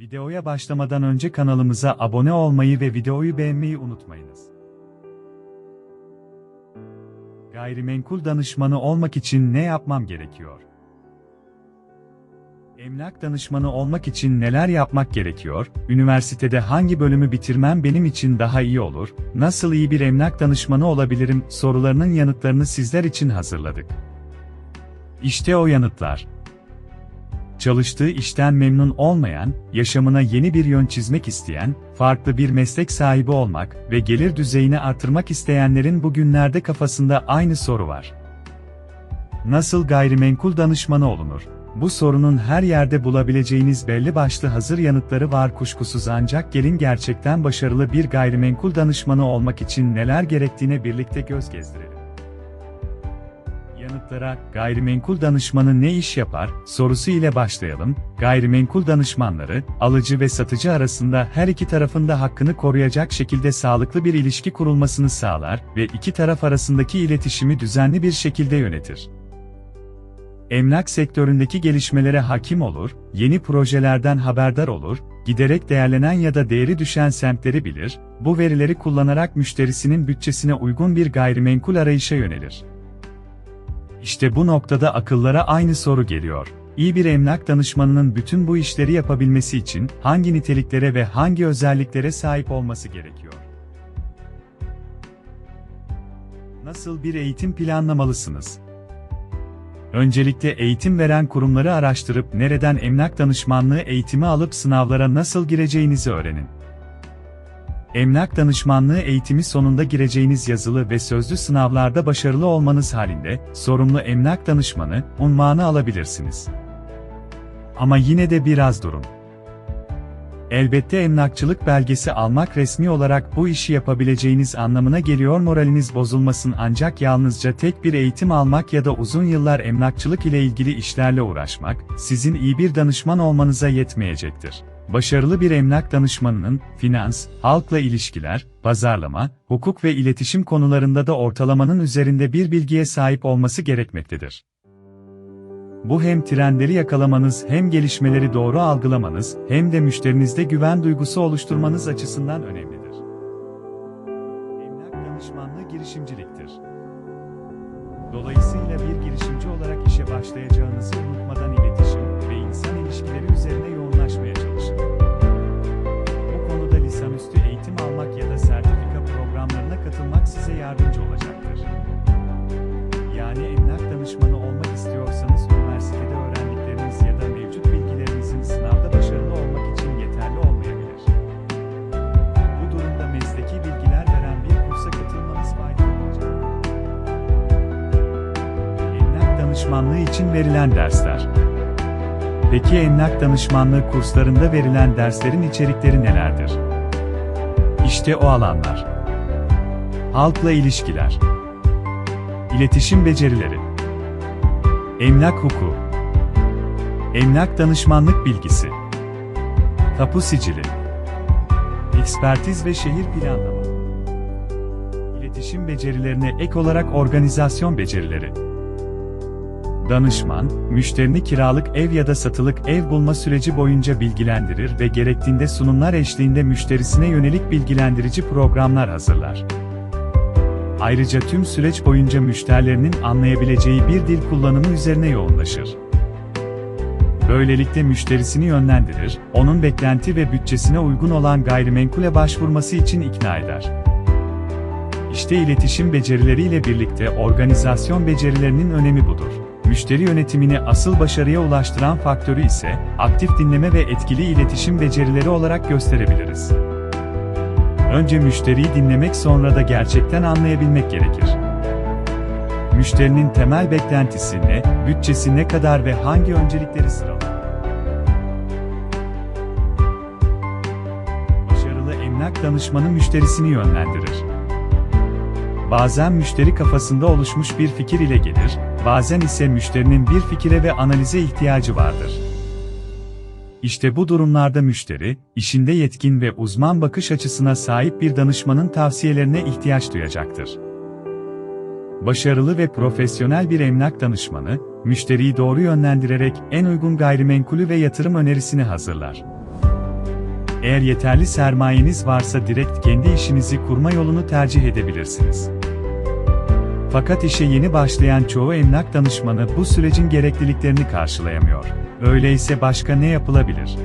Videoya başlamadan önce kanalımıza abone olmayı ve videoyu beğenmeyi unutmayınız. Gayrimenkul danışmanı olmak için ne yapmam gerekiyor? Emlak danışmanı olmak için neler yapmak gerekiyor? Üniversitede hangi bölümü bitirmem benim için daha iyi olur? Nasıl iyi bir emlak danışmanı olabilirim? Sorularının yanıtlarını sizler için hazırladık. İşte o yanıtlar. Çalıştığı işten memnun olmayan, yaşamına yeni bir yön çizmek isteyen, farklı bir meslek sahibi olmak ve gelir düzeyini artırmak isteyenlerin bugünlerde kafasında aynı soru var. Nasıl gayrimenkul danışmanı olunur? Bu sorunun her yerde bulabileceğiniz belli başlı hazır yanıtları var kuşkusuz ancak gelin gerçekten başarılı bir gayrimenkul danışmanı olmak için neler gerektiğine birlikte göz gezdirelim. Yanıtlara, gayrimenkul danışmanı ne iş yapar, sorusu ile başlayalım. Gayrimenkul danışmanları, alıcı ve satıcı arasında her iki tarafında hakkını koruyacak şekilde sağlıklı bir ilişki kurulmasını sağlar ve iki taraf arasındaki iletişimi düzenli bir şekilde yönetir. Emlak sektöründeki gelişmelere hakim olur, yeni projelerden haberdar olur, giderek değerlenen ya da değeri düşen semtleri bilir, bu verileri kullanarak müşterisinin bütçesine uygun bir gayrimenkul arayışa yönelir. İşte bu noktada akıllara aynı soru geliyor. İyi bir emlak danışmanının bütün bu işleri yapabilmesi için hangi niteliklere ve hangi özelliklere sahip olması gerekiyor? Nasıl bir eğitim planlamalısınız? Öncelikle eğitim veren kurumları araştırıp nereden emlak danışmanlığı eğitimi alıp sınavlara nasıl gireceğinizi öğrenin. Emlak danışmanlığı eğitimi sonunda gireceğiniz yazılı ve sözlü sınavlarda başarılı olmanız halinde, sorumlu emlak danışmanı, unvanı alabilirsiniz. Ama yine de biraz durun. Elbette emlakçılık belgesi almak resmi olarak bu işi yapabileceğiniz anlamına geliyor moraliniz bozulmasın ancak yalnızca tek bir eğitim almak ya da uzun yıllar emlakçılık ile ilgili işlerle uğraşmak, sizin iyi bir danışman olmanıza yetmeyecektir. Başarılı bir emlak danışmanının, finans, halkla ilişkiler, pazarlama, hukuk ve iletişim konularında da ortalamanın üzerinde bir bilgiye sahip olması gerekmektedir. Bu hem trendleri yakalamanız hem gelişmeleri doğru algılamanız hem de müşterinizde güven duygusu oluşturmanız açısından önemlidir. Emlak danışmanlığı girişimciliktir. Dolayısıyla bir girişimci olarak işe başlayacağınızı unutmadan iletişim ve insan ilişkileri üzerine yoğunlaşmaya çalışın. Bu konuda lisanüstü eğitim almak ya da sertifika programlarına katılmak size yardımcı olacaktır. Yani emlak danışmanı olmak istiyorsanız üniversitede öğrendikleriniz ya da mevcut bilgilerinizin sınavda başarılı olmak için yeterli olmayabilir. Bu durumda mesleki bilgiler veren bir kursa katılmanız faydalı olacaktır. Emlak danışmanlığı için verilen dersler. Peki emlak danışmanlığı kurslarında verilen derslerin içerikleri nelerdir? İşte o alanlar. Halkla ilişkiler. İletişim becerileri. Emlak hukuku. Emlak danışmanlık bilgisi. Tapu sicili. Ekspertiz ve şehir planlama. İletişim becerilerine ek olarak organizasyon becerileri. Danışman, müşterini kiralık ev ya da satılık ev bulma süreci boyunca bilgilendirir ve gerektiğinde sunumlar eşliğinde müşterisine yönelik bilgilendirici programlar hazırlar. Ayrıca tüm süreç boyunca müşterilerinin anlayabileceği bir dil kullanımı üzerine yoğunlaşır. Böylelikle müşterisini yönlendirir, onun beklenti ve bütçesine uygun olan gayrimenkule başvurması için ikna eder. İşte iletişim becerileriyle birlikte organizasyon becerilerinin önemi budur. Müşteri yönetimini asıl başarıya ulaştıran faktörü ise aktif dinleme ve etkili iletişim becerileri olarak gösterebiliriz. Önce müşteriyi dinlemek sonra da gerçekten anlayabilmek gerekir. Müşterinin temel beklentisi ne, bütçesi ne kadar ve hangi öncelikleri sıralar? Başarılı emlak danışmanı müşterisini yönlendirir. Bazen müşteri kafasında oluşmuş bir fikir ile gelir, bazen ise müşterinin bir fikire ve analize ihtiyacı vardır. İşte bu durumlarda müşteri, işinde yetkin ve uzman bakış açısına sahip bir danışmanın tavsiyelerine ihtiyaç duyacaktır. Başarılı ve profesyonel bir emlak danışmanı, müşteriyi doğru yönlendirerek en uygun gayrimenkulü ve yatırım önerisini hazırlar. Eğer yeterli sermayeniz varsa direkt kendi işinizi kurma yolunu tercih edebilirsiniz. Fakat işe yeni başlayan çoğu emlak danışmanı bu sürecin gerekliliklerini karşılayamıyor. Öyleyse başka ne yapılabilir?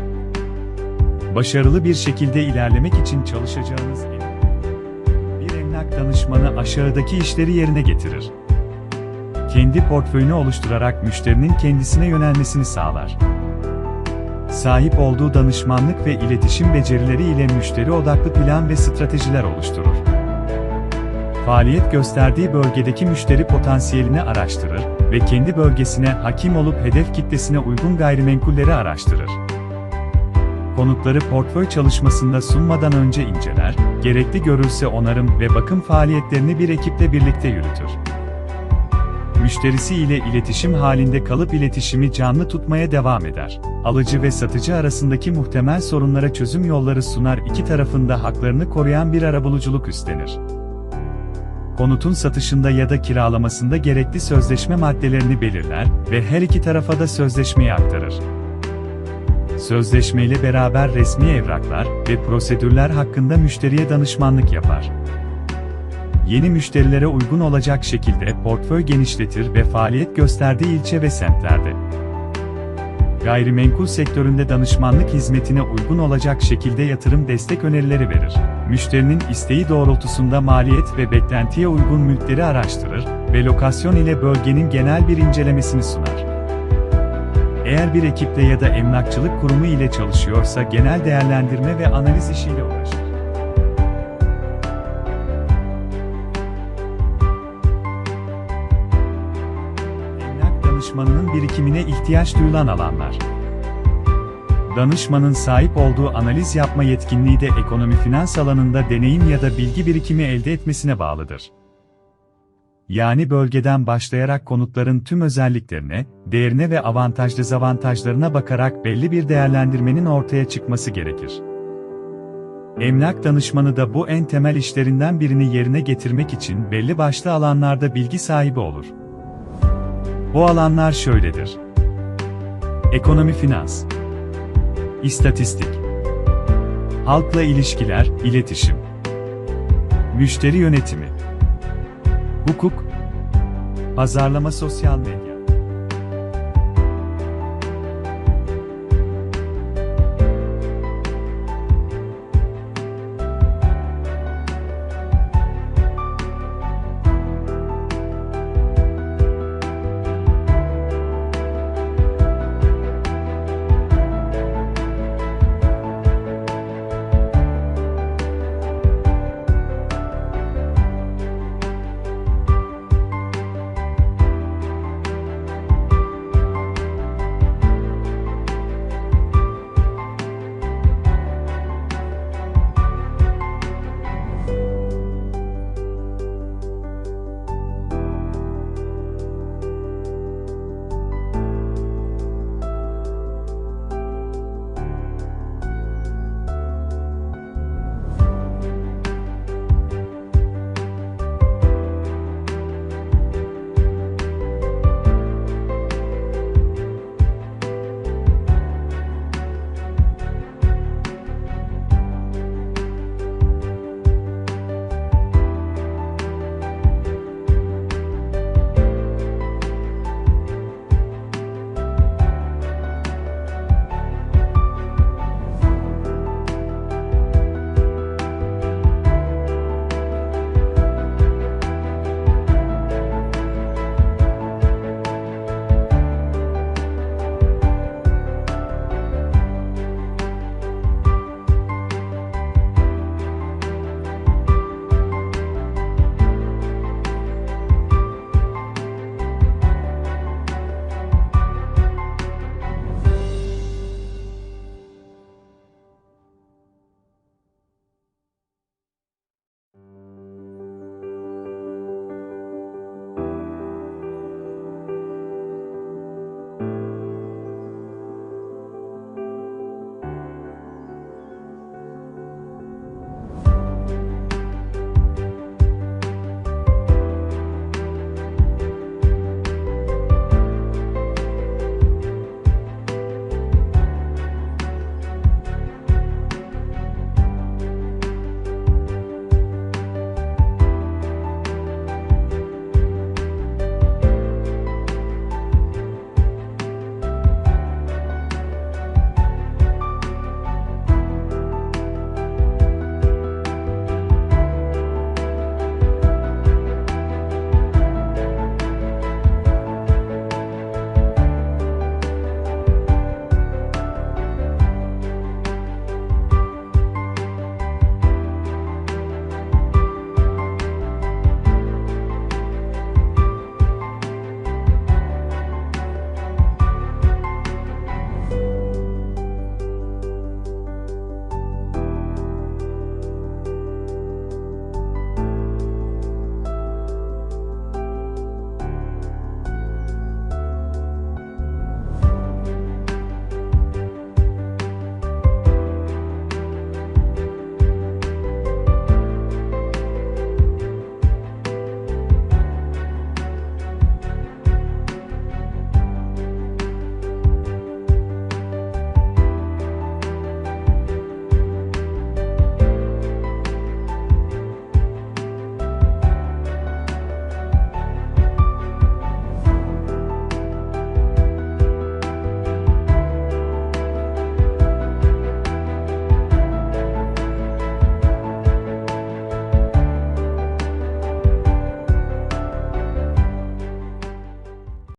Başarılı bir şekilde ilerlemek için çalışacağınız en bir emlak danışmanı aşağıdaki işleri yerine getirir. Kendi portföyünü oluşturarak müşterinin kendisine yönelmesini sağlar. Sahip olduğu danışmanlık ve iletişim becerileri ile müşteri odaklı plan ve stratejiler oluşturur. Faaliyet gösterdiği bölgedeki müşteri potansiyelini araştırır ve kendi bölgesine hakim olup hedef kitlesine uygun gayrimenkulleri araştırır. Konutları portföy çalışmasında sunmadan önce inceler, gerekli görülse onarım ve bakım faaliyetlerini bir ekiple birlikte yürütür. Müşterisi ile iletişim halinde kalıp iletişimi canlı tutmaya devam eder. Alıcı ve satıcı arasındaki muhtemel sorunlara çözüm yolları sunar iki tarafında haklarını koruyan bir arabuluculuk üstlenir. Konutun satışında ya da kiralamasında gerekli sözleşme maddelerini belirler ve her iki tarafa da sözleşmeyi aktarır. Sözleşmeyle beraber resmi evraklar ve prosedürler hakkında müşteriye danışmanlık yapar. Yeni müşterilere uygun olacak şekilde portföy genişletir ve faaliyet gösterdiği ilçe ve semtlerde gayrimenkul sektöründe danışmanlık hizmetine uygun olacak şekilde yatırım destek önerileri verir. Müşterinin isteği doğrultusunda maliyet ve beklentiye uygun mülkleri araştırır ve lokasyon ile bölgenin genel bir incelemesini sunar. Eğer bir ekiple ya da emlakçılık kurumu ile çalışıyorsa genel değerlendirme ve analiz işiyle uğraşır. Danışmanının birikimine ihtiyaç duyulan alanlar. Danışmanın sahip olduğu analiz yapma yetkinliği de ekonomi finans alanında deneyim ya da bilgi birikimi elde etmesine bağlıdır. Yani bölgeden başlayarak konutların tüm özelliklerine, değerine ve avantaj dezavantajlarına bakarak belli bir değerlendirmenin ortaya çıkması gerekir. Emlak danışmanı da bu en temel işlerinden birini yerine getirmek için belli başlı alanlarda bilgi sahibi olur. Bu alanlar şöyledir. Ekonomi finans, istatistik, halkla ilişkiler, iletişim, müşteri yönetimi, hukuk, pazarlama sosyal medya.